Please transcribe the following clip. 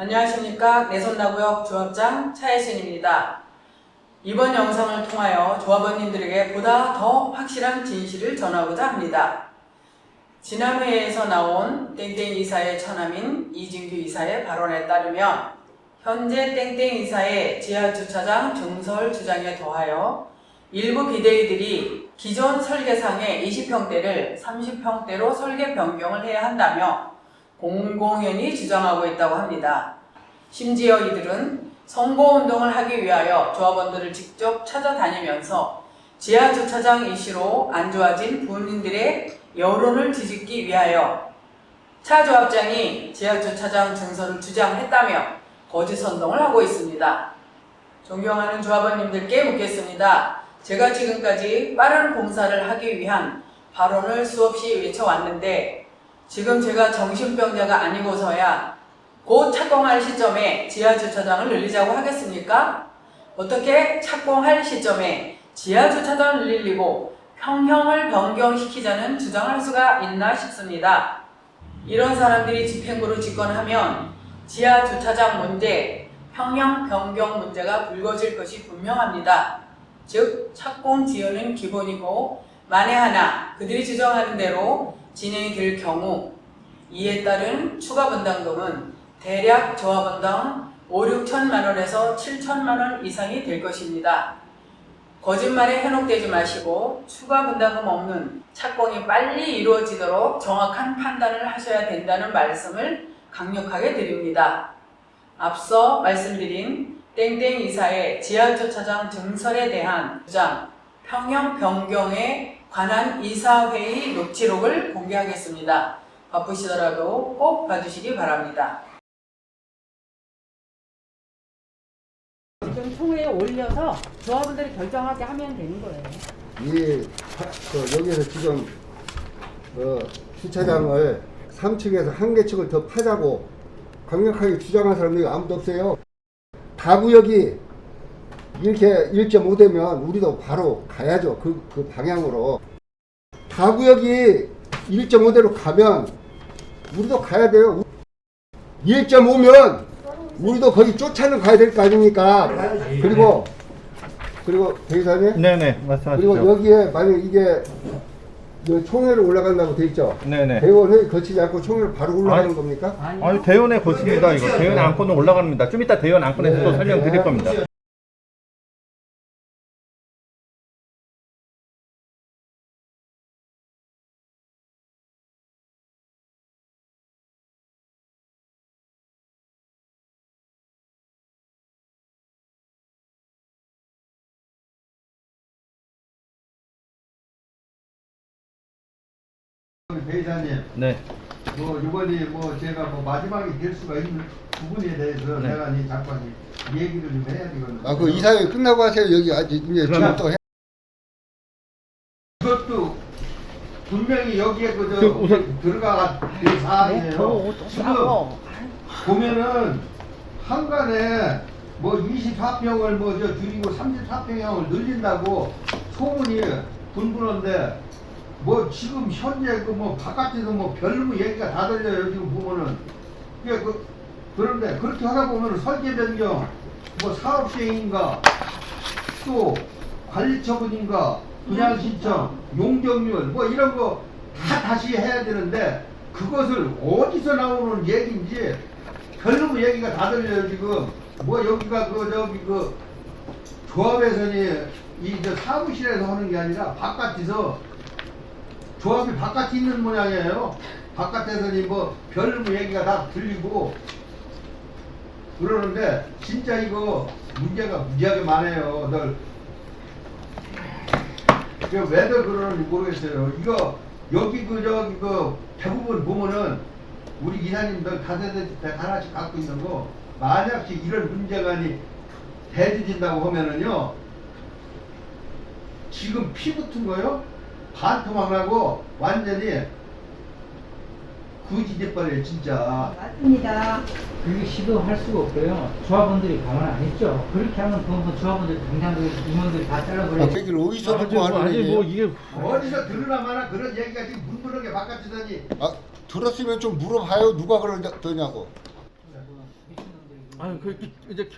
안녕하십니까 내손나구역 조합장 차혜신입니다. 이번 영상을 통하여 조합원님들에게 보다 더 확실한 진실을 전하고자 합니다. 지난 회에서 나온 땡땡 이사의 처남인 이진규 이사의 발언에 따르면 현재 땡땡 이사의 지하주차장 증설 주장에 더하여 일부 비대위들이 기존 설계상의 20평대를 30평대로 설계 변경을 해야 한다며 공공연히 주장하고 있다고 합니다. 심지어 이들은 선거운동을 하기 위하여 조합원들을 직접 찾아다니면서 지하 주차장 이슈로 안 좋아진 부민들의 여론을 뒤집기 위하여 차 조합장이 지하 주차장 증설을 주장했다며 거짓 선동을 하고 있습니다. 존경하는 조합원님들께 묻겠습니다. 제가 지금까지 빠른 공사를 하기 위한 발언을 수없이 외쳐왔는데 지금 제가 정신병자가 아니고서야 곧 착공할 시점에 지하주차장을 늘리자고 하겠습니까? 어떻게 착공할 시점에 지하주차장을 늘리고 평형을 변경시키자는 주장을 할 수가 있나 싶습니다. 이런 사람들이 집행부를 집권하면 지하주차장 문제, 평형 변경 문제가 불거질 것이 분명합니다. 즉, 착공 지연은 기본이고 만에 하나 그들이 주장하는 대로 진행이 될 경우 이에 따른 추가 분담금은 대략 조합원당 5, 6천만 원에서 7천만 원 이상이 될 것입니다. 거짓말에 현혹되지 마시고 추가 분담금 없는 착공이 빨리 이루어지도록 정확한 판단을 하셔야 된다는 말씀을 강력하게 드립니다. 앞서 말씀드린 땡땡 이사의 지하주차장 증설에 대한 주장, 평형 변경에 관한 이사회의 녹취록을 공개하겠습니다. 바쁘시더라도 꼭 봐주시기 바랍니다. 지금 총회에 올려서 조합원들이 결정하게 하면 되는 거예요. 이 파- 그 여기서 지금 어, 주차장을 3층에서 한 개층을 더 파자고 강력하게 주장한 사람들이 아무도 없어요. 다 구역이 이렇게 1.5 되면 우리도 바로 가야죠. 그, 그 방향으로. 다구역이 1.5대로 가면 우리도 가야 돼요. 1.5면 우리도 거기 쫓아는 가야 될 거 아닙니까? 그리고 그리고 대사님 네네 그리고 말씀하시죠. 여기에 만약 이게 저 총회로 올라간다고 돼 있죠. 네네. 대원회 거치지 않고 총회로 바로 올라가는 아니, 겁니까? 아니 대연에 거칩니다 이거 대연 안건은 올라갑니다. 좀 이따 대연 안건에서 또 설명드릴 겁니다. 회장님, 네. 뭐 이번이 뭐 제가 뭐 마지막이 될 수가 있는 부분에 대해서 네. 내가 이 잠깐 이 얘기를 좀 해야 되거든요. 아 그 이사회 끝나고 하세요. 여기 아직 이제 지금 그러면- 또 해. 이것도 분명히 여기에 그저 그 우선- 들어가 될 사안이에요. 지금 보면은 한간에 뭐 24평을 뭐 저 줄이고 34평형을 늘린다고 소문이 분분한데 뭐 지금 현재 그 뭐 바깥에서 뭐 별무 얘기가 다 들려요 지금 보면은 그게 그 그런데 그렇게 하다 보면은 설계 변경 뭐 사업 시행인가 또 관리 처분인가 분양 신청 용적률 뭐 이런 거 다 다시 해야 되는데 그것을 어디서 나오는 얘기인지 별로 얘기가 다 들려요 지금. 뭐 여기가 그 저기 그 조합에서니 이저 사무실에서 하는 게 아니라 바깥에서 조합이 바깥에 있는 모양이에요. 바깥에서니 뭐 별무 얘기가 다 들리고. 그러는데 진짜 이거 문제가 무지하게 많아요 늘. 그 왜들 그러는지 모르겠어요. 이거 여기 그 저기 그 대부분 보면은 우리 기사님들 다세대 주택 하나씩 갖고 있는 거 만약씩 이런 문제가 대지진다고 하면은요 지금 피 붙은 거요 반토막 나고 완전히 구지대버려요 진짜. 맞습니다. 그게 시도할 수가 없고요. 조합원들이 가만 안 했죠. 그렇게 하면 그건 조합원들 당장들 임원들 다 아, 잘라버리고 그 얘기를 어디서 듣고 뭐, 하는 얘기예요? 뭐 이게 어디서 들으나 마나 그런 얘기가 지금 문드러게 바깥이더니 아 들었으면 좀 물어봐요. 누가 그러냐고. 아유 그 이제